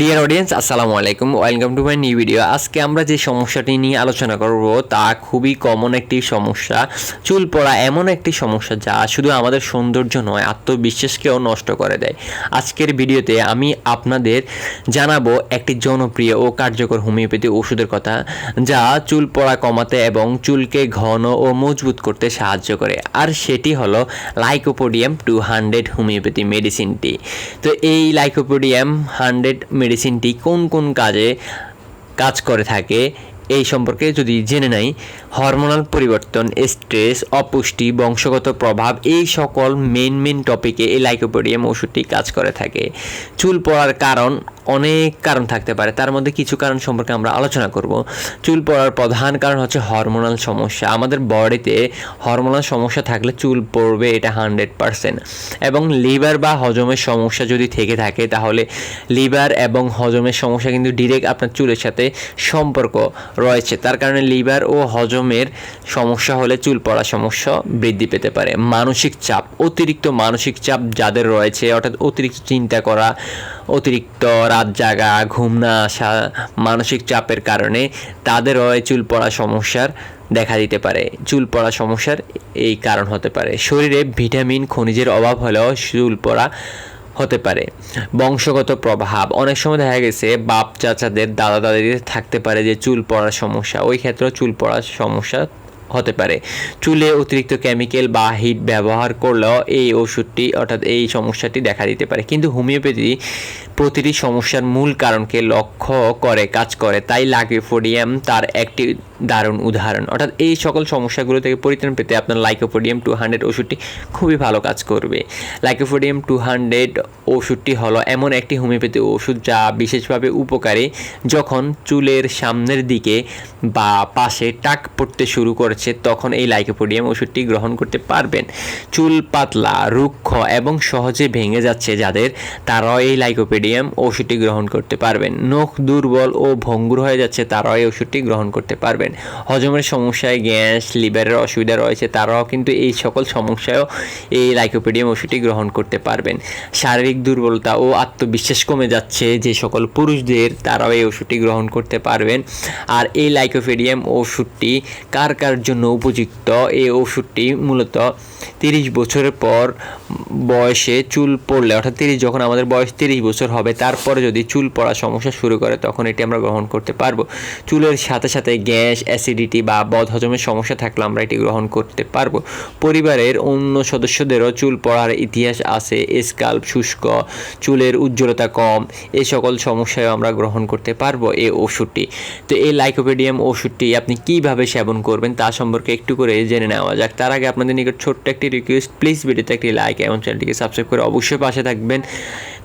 Deer audience আসসালামু আলাইকুম welcome to my new video আজকে আমরা যে সমস্যাটি নিয়ে আলোচনা করব, তা খুবই কমন একটি সমস্যা। চুল পড়া এমন একটি সমস্যা যা শুধু আমাদের সৌন্দর্য নয়, আত্মবিশ্বাসকেও নষ্ট করে দেয়। আজকের ভিডিওতে আমি আপনাদের জানাব একটি জনপ্রিয় ও কার্যকর হোমিওপ্যাথি ওষুধের কথা, যা চুল পড়া কমাতে এবং চুলকে ঘন ও মজবুত করতে সাহায্য করে। আর সেটি হলো লাইকোপোডিয়াম টু হান্ড্রেড হোমিওপ্যাথি মেডিসিনটি। তো এই লাইকোপোডিয়াম হান্ড্রেড মেডিসিনটি কোন কোন কাজে কাজ করে থাকে, এই সম্পর্কে যদি জেনে নাই হরমোনাল পরিবর্তন স্ট্রেস অপুষ্টি, বংশগত প্রভাব, এই সকল মেন মেন টপিকে এই লাইকোপোডিয়াম ওষুধটি কাজ করে থাকে। চুল পড়ার কারণ অনেক কারণ থাকতে পারে। তার মধ্যে কিছু কারণ সম্পর্কে আমরা আলোচনা করব। চুল পড়ার প্রধান কারণ হচ্ছে হরমোনাল সমস্যা। আমাদের বডিতে হরমোনাল সমস্যা থাকলে চুল পড়বে এটা হান্ড্রেড পারসেন্ট এবং লিভার বা হজমের সমস্যা যদি থেকে থাকে, তাহলে লিভার এবং হজমের সমস্যা কিন্তু ডিরেক্ট আপনার চুলের সাথে সম্পর্ক রয়েছে। তার কারণে লিভার ও হজমের সমস্যা হলে চুল পড়ার সমস্যা বৃদ্ধি পেতে পারে। মানসিক চাপ, অতিরিক্ত মানসিক চাপ যাদের রয়েছে, অর্থাৎ অতিরিক্ত চিন্তা করা, অতিরিক্ত রাত জাগা, ঘুম না আসা, মানসিক চাপের কারণে তাদেরও চুল পড়া সমস্যার দেখা দিতে পারে। চুল পড়া সমস্যার এই কারণ হতে পারে। শরীরে ভিটামিন, খনিজের অভাব হলেও চুল পড়া হতে পারে। বংশগত প্রভাব, অনেক সময় দেখা গেছে বাপ চাচাদের দাদা দাদিদের থাকতে পারে যে চুল পড়ার সমস্যা। ওই ক্ষেত্রেও চুল পড়ার সমস্যা হতে পারে। চুলে অতিরিক্ত কেমিক্যাল বা হিট ব্যবহার করলেও এই ওষুধটি, অর্থাৎ এই সমস্যাটি দেখা দিতে পারে। কিন্তু হোমিওপ্যাথি প্রতিটি সমস্যার মূল কারণকে লক্ষ্য করে, কাজ করে। তাই লাগিফোডিয়াম তার একটি দারুণ উদাহরণ। অর্থাৎ এই সকল সমস্যাগুলো থেকে পরিত্রাণ পেতে আপনার লাইকোপোডিয়াম টু হান্ড্রেড ওষুধটি খুবই ভালো কাজ করবে। লাইকোপোডিয়াম টু হান্ড্রেড ওষুধটি হলো এমন একটি হোমিওপ্যাথি ওষুধ যা বিশেষভাবে উপকারী যখন চুলের সামনের দিকে বা পাশে টাক পড়তে শুরু করেছে তখন এই লাইকোপোডিয়াম ওষুধটি গ্রহণ করতে পারবেন। চুল পাতলা, রুক্ষ এবং সহজে ভেঙে যাচ্ছে যাদের তারাও এই লাইকোপেডিয়াম ওষুধটি গ্রহণ করতে পারবেন। নখ দুর্বল ও ভঙ্গুর হয়ে যাচ্ছে তারাও এই ওষুধটি গ্রহণ করতে পারবেন। হজমের সমস্যায় গ্যাস, লিভারের অসুবিধা রয়েছে, তারাও কিন্তু এই সকল সমস্যায়ও এই লাইকোপিডিয়াম ওষুধটি গ্রহণ করতে পারবেন। শারীরিক দুর্বলতা ও আত্মবিশ্বাস কমে যাচ্ছে, যে সকল পুরুষদের তারাও এই ওষুধটি গ্রহণ করতে পারবেন। আর এই লাইকোপিডিয়াম ওষুধটি কার কার জন্য উপযুক্ত? এই ওষুধটি মূলত তিরিশ বছরের পর বয়সে চুল পড়লে, অর্থাৎ তিরিশ, যখন আমাদের বয়স তিরিশ বছর হবে, তারপরে যদি চুল পড়া সমস্যা শুরু করে, তখন এটি আমরা গ্রহণ করতে পারব। চুলের সাথে সাথে গ্যাস অ্যাসিডিটি বা বদ হজমের সমস্যা থাকলে আমরা এটি গ্রহণ করতে পারব। পরিবারের অন্য সদস্যদেরও চুল পড়ার ইতিহাস আছে, স্কাল্প, শুষ্ক, চুলের উজ্জ্বলতা কম, এ সকল সমস্যায় আমরা গ্রহণ করতে পারব এই ওষুধটি। তো এই লাইকোপেডিয়াম ওষুধটি আপনি কীভাবে সেবন করবেন তা সম্পর্কে একটু করে জেনে নেওয়া যাক। তার আগে আপনাদের নিকট ছোট্ট একটি রিকোয়েস্ট প্লিজ ভিডিওতে একটি লাইক এবং চ্যানেলটিকে সাবস্ক্রাইব করে অবশ্যই পাশে থাকবেন।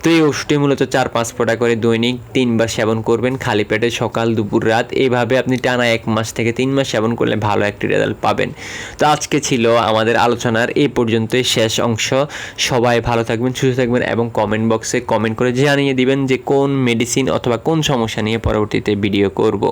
তো এই ওষুধটি মূলত চার পাঁচ ফোঁটা করে দৈনিক তিনবার সেবন করবেন খালি পেটে সকাল, দুপুর, রাত। এইভাবে আপনি টানা এক মাস থেকে তিন মাস সেবন করলে ভালো একটি রেজাল্ট পাবেন। তো আজকে ছিল আমাদের আলোচনার এই পর্যন্তই শেষ অংশ। সবাই ভালো থাকবেন, সুস্থ থাকবেন এবং কমেন্ট বক্সে কমেন্ট করে জানিয়ে দিবেন যে কোন মেডিসিন অথবা কোন সমস্যা নিয়ে পরবর্তীতে ভিডিও করব।